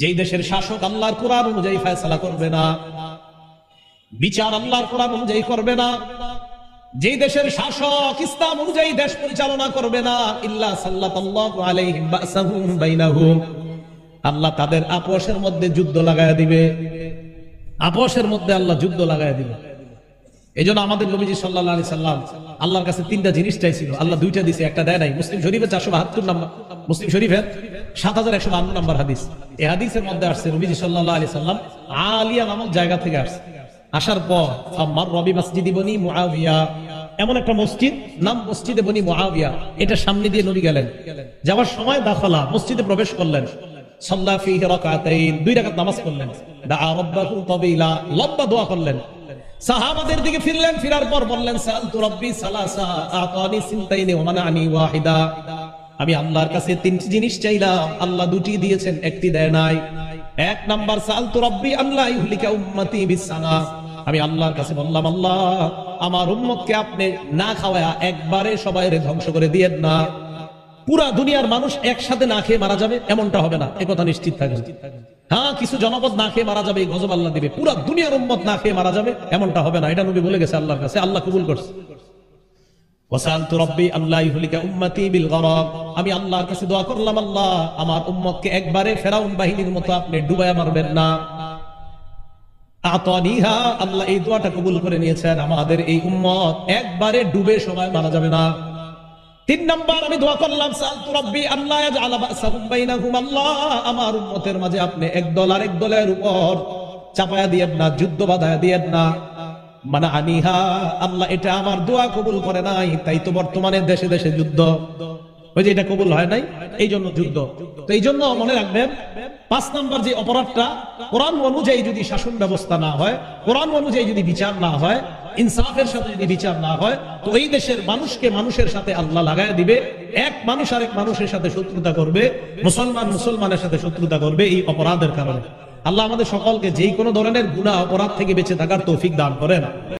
যেই দেশের শাসক আল্লাহর কোরআন অনুযায়ী ফয়সালা করবে না, বিচার আল্লাহর কোরআন অনুযায়ী করবে না, যেই দেশের শাসক ইসলাম অনুযায়ী দেশ পরিচালনা করবে না, ইল্লা আল্লাহ তাদের আপোষের মধ্যে যুদ্ধ লাগায়া দিবে। আপোষের মধ্যে আল্লাহ যুদ্ধ লাগায়া দিবে। এই জন্য আমাদের নবীজি সাল্লাহ আলি সাল্লাম আল্লাহর কাছে তিনটা জিনিস চাইছিল আল্লাহ দুইটা দিছে, একটা দেয় নাই। মুসলিম শরীফের চারশো বাহাত্তর নাম্বার মুসলিম শরীফের সাত হাজার একশো বান্ন নাম্বার হাদিস। এই হাদিসের মধ্যে আসছে, নবীজি সাল্লাহ আলি সাল্লাম আলিয়া নামক জায়গা থেকে আসছে। আসার পর আমার রবি মসজিদ বনি মুআবিয়া এমন একটা মসজিদ, নাম মসজিদে বনি মুআবিয়া এটা সামনে দিয়ে নবী গেলেন। যাওয়ার সময় দাখলা, মসজিদে প্রবেশ করলেন। সাল্লাহ ফিহি রাকাতাইন, দুই রাকাত নামাজ পড়লেন। দাআ রাব্বাহু তাবিলা, লম্বা দোয়া করলেন। সাহাবাদের দিকে ফিরলেন, ফিরার পর বললেন সালতু রব্বি সালাসা, আতানি সিনতাইনি ওয়া মানানি ওয়াহিদা। আমি আল্লাহর কাছে তিনটি জিনিস চাইলাম। আল্লাহ দুটি দিয়েছেন, একটি দেয় নাই। এক নাম্বার, সালতু রব্বি আল্লাহ আমি আল্লাহর কাছে বললাম, আল্লাহ, আমার উম্মতকে আপনি না খাওয়া একবারে সবাই ধ্বংস করে দিয়েন না। পুরা দুনিয়ার মানুষ একসাথে না খেয়ে মারা যাবে, এমনটা হবে না। একথা নিশ্চিত থাকে হ্যাঁ কিছু জনপদ না খেয়ে মারা যাবে গজব আল্লাহ দিবে। পুরা দুনিয়ার উম্মত না খেয়ে মারা যাবে, এমনটা হবে না। এটা নবী বলে গেছে আল্লাহর কাছে। আল্লাহ কবুল করছে ওয়াসালতু রাব্বি আল্লাহ ইহলিকা উম্মতি বিল গরাক আমি আল্লাহর কাছে দোয়া করলাম, আল্লাহ, আমার উম্মতকে একবারে ফেরাউন বাহিনীর মতো আপনি ডুবায়া মারবেন না। আল্লাহ এই দোয়াটা কবুল করে নিয়েছেন, আমাদের এই উম্মত একবারে ডুবে সবাই মারা যাবে না। তিন নম্বর, আমি দোয়া করলাম আল্লাহ আমার উম্মতের মাঝে আপনি এক দল আর এক দলের উপর চাপায়া দিয়েন না, যুদ্ধ বাধায়া দিয়েন না। মানে আনিহা, আল্লাহ এটা আমার দোয়া কবুল করে নাই, তাই তো বর্তমানে দেশে দেশে যুদ্ধ। ওই যে এটা কবুল হয় নাই, এই জন্য যুদ্ধ। তো এই জন্য মনে রাখবেন, পাঁচ নাম্বার যে অপরাধটা, কোরআন অনুযায়ী যদি শাসন ব্যবস্থা না হয়, কোরআন অনুযায়ী যদি বিচার না হয়, ইনসাফের সাথে যদি বিচার না হয়, তো এই দেশের মানুষকে মানুষের সাথে আল্লাহ লাগায় দিবে, এক মানুষ আরেক মানুষের সাথে শত্রুতা করবে, মুসলমান মুসলমানের সাথে শত্রুতা করবে এই অপরাধের কারণে। আল্লাহ আমাদের সকলকে যেই কোনো ধরনের গুণা অপরাধ থেকে বেঁচে থাকার তৌফিক দান করেন।